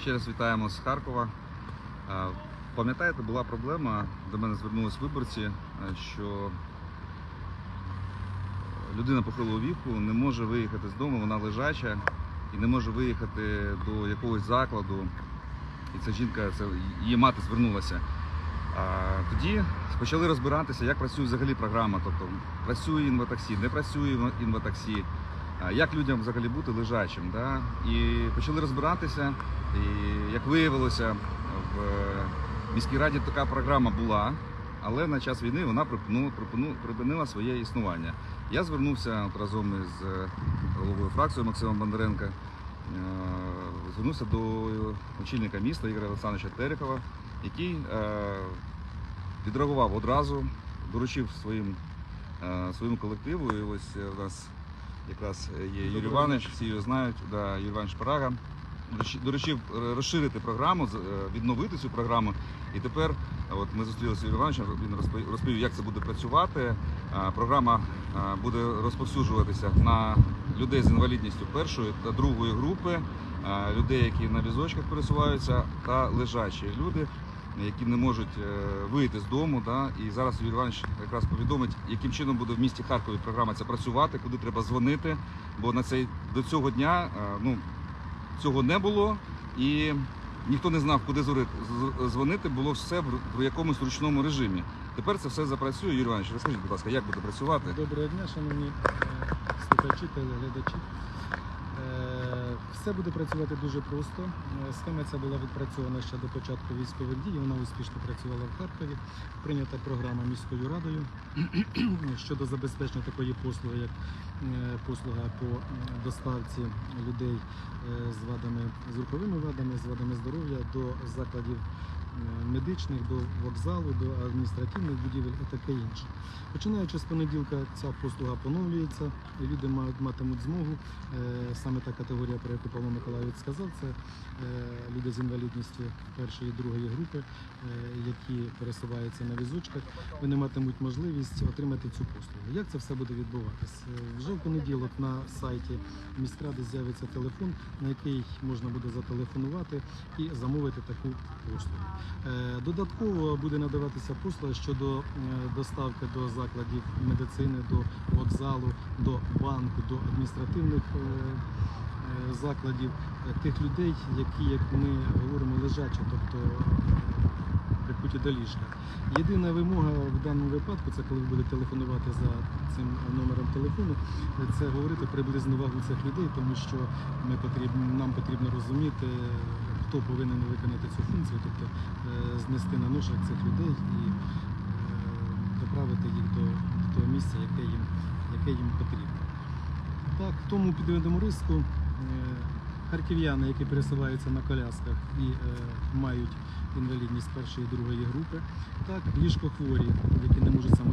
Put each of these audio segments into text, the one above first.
Ще раз вітаємо з Харкова. Е, Пам'ятаєте, була проблема, до мене звернулись виборці, е, що людина похилого віку не може виїхати з дому, вона лежача і не може виїхати до якогось закладу. І ця жінка, це її мати звернулася. Тоді почали розбиратися, як працює взагалі програма. Тобто працює інватаксі, не працює інва- інватаксі, як людям взагалі бути лежачим. Да? І почали розбиратися. І як виявилося, в міській раді така програма була, але на час війни вона припинила своє існування. Я звернувся от разом із е, головою фракції Максимом Бондаренка. е, Звернувся до очільника міста Ігоря Олександровича Терехова, який е, відреагував одразу, доручив своїм, е, своєму колективу. І ось е, у нас якраз є Юрій Іванович, всі його знають, да, Юрій Іванович Парага. Доручи- Доручив е, розширити програму, е, відновити цю програму. І тепер, е, от ми зустрілися з Юрієм Івановичем, він розпо- розповів, як це буде працювати. Е, Програма е, буде розповсюджуватися на людей з інвалідністю першої та другої групи, е, людей, які на візочках пересуваються, та лежачі люди, які не можуть е, вийти з дому. Да? І зараз Юрій Іванович якраз повідомить, яким чином буде в місті Харкові програма ця працювати, куди треба дзвонити. Бо на цей до цього дня е, ну, цього не було і ніхто не знав, куди дзвонити. Було все в якомусь ручному режимі. Тепер це все запрацює. Юрій Іванович, розкажіть, будь ласка, як буде працювати? Доброго дня, шановні е, слухачі, телеглядачі. Е, Все буде працювати дуже просто. Е, Схема ця була відпрацьована ще до початку військових дій. Вона успішно працювала в Харкові. Прийнята програма міською радою щодо забезпечення такої послуги, як е, послуга по е, доставці людей е, з вадами з руховими вадами, з вадами здоров'я до закладів е, медичних, до вокзалу, до адміністративних будівель і таке інше. Починаючи з понеділка, ця послуга поновлюється, люди матимуть змогу. Е, Саме та категорія, про яку Павло Миколаївич сказав, це е, люди з інвалідністю першої і другої групи, е, які пересуваються на візочках. Вони матимуть можливість отримати цю послугу. Як це все буде відбуватись? Е, Вже в понеділок на сайті міськради з'явиться телефон, на який можна буде зателефонувати і замовити таку послугу. Е, Додатково буде надаватися послуга щодо е, доставки до закладів медицини, до вокзалу, до банку, до адміністративних е, закладів тих людей, які, як ми говоримо, лежачі, тобто прикуті до ліжка. Єдина вимога в даному випадку, це коли ви будете телефонувати за цим номером телефону, це говорити приблизну вагу цих людей, тому що ми потрібно, нам потрібно розуміти, хто повинен виконати цю функцію, тобто е, знести на ношах цих людей і е, доправити їх до, того місця, яке їм, яке їм потрібно. Так, тому підведемо риску е, харків'яни, які пересуваються на колясках і мають інвалідність першої і другої групи, так, ліжкохворі, які не можуть самостійно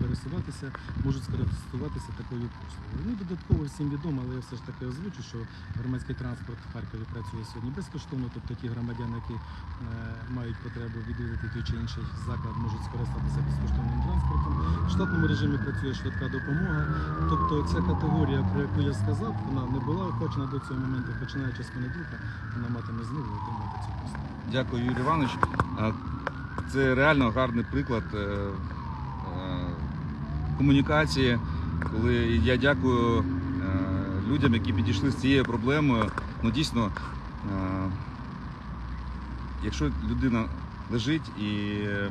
пересуватися, можуть скористуватися такою послугою. Ну, додатково всім відомо, але я все ж таки озвучу, що громадський транспорт в Харкові працює сьогодні безкоштовно, тобто ті громадяни, які е, мають потребу відвідати той чи інший заклад, можуть скористатися безкоштовним транспортом. В штатному режимі працює швидка допомога. Тобто ця категорія, про яку я сказав, вона не була охочена до цього моменту, починаючи з понеділка, вона матиме змогу отримати цю послугу. Дякую, Юрій Іванович. Е, Це реально гарний приклад е, комунікації, коли я дякую е, людям, які підійшли з цією проблемою. Ну дійсно, е, якщо людина лежить і е,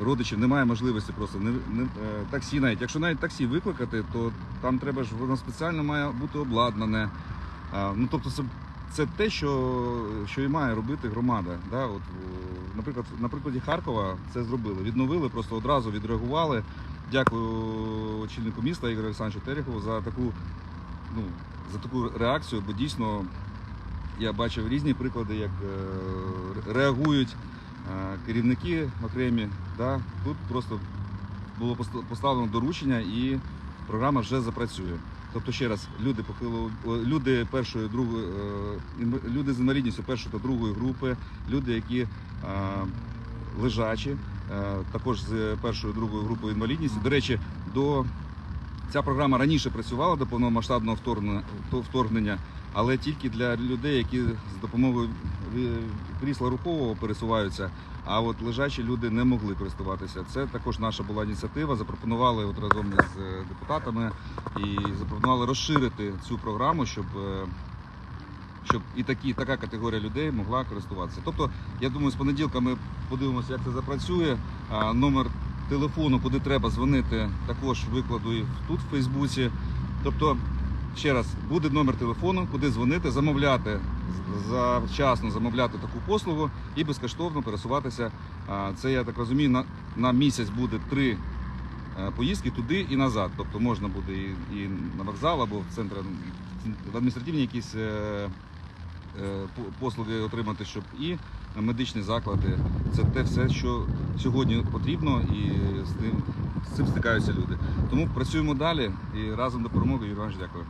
родичів немає можливості просто не, не, таксі навіть. Якщо навіть таксі викликати, то там треба ж воно спеціально має бути обладнане. Ну тобто це, це те, що, що і має робити громада. Да? От, наприклад, на прикладі Харкова це зробили. Відновили, просто одразу відреагували. Дякую очільнику міста Ігорю Олександровичу Терехову за таку, ну, за таку реакцію, бо дійсно я бачив різні приклади, як е, реагують е, керівники окремі. Да? Тут просто було поста- поставлено доручення і програма вже запрацює. Тобто, ще раз, люди похило, люди першої, другої, е, люди з інвалідністю першої та другої групи, люди, які лежачі, також з першою другою групою інвалідності. До речі, до ця програма раніше працювала до повномасштабного вторгнення, але тільки для людей, які з допомогою крісла рухового пересуваються, а от лежачі люди не могли користуватися. Це також наша була ініціатива. Запропонували от разом з е, депутатами і запропонували розширити цю програму, щоб. Е, Щоб і такі, така категорія людей могла користуватися. Тобто, я думаю, з понеділка ми подивимося, як це запрацює. А, номер телефону, куди треба дзвонити, також викладу і тут в Фейсбуці. Тобто, ще раз, буде номер телефону, куди дзвонити, замовляти завчасно замовляти таку послугу і безкоштовно пересуватися. Це я так розумію, на, на місяць буде три е, поїздки туди і назад. Тобто можна буде і, і на вокзал або в центр в адміністративні якісь. Е, по- Послуги отримати, щоб і медичні заклади це те все, що сьогодні потрібно, і з тим з цим стикаються люди. Тому працюємо далі і разом до перемоги. Юрій Іванович, дякую.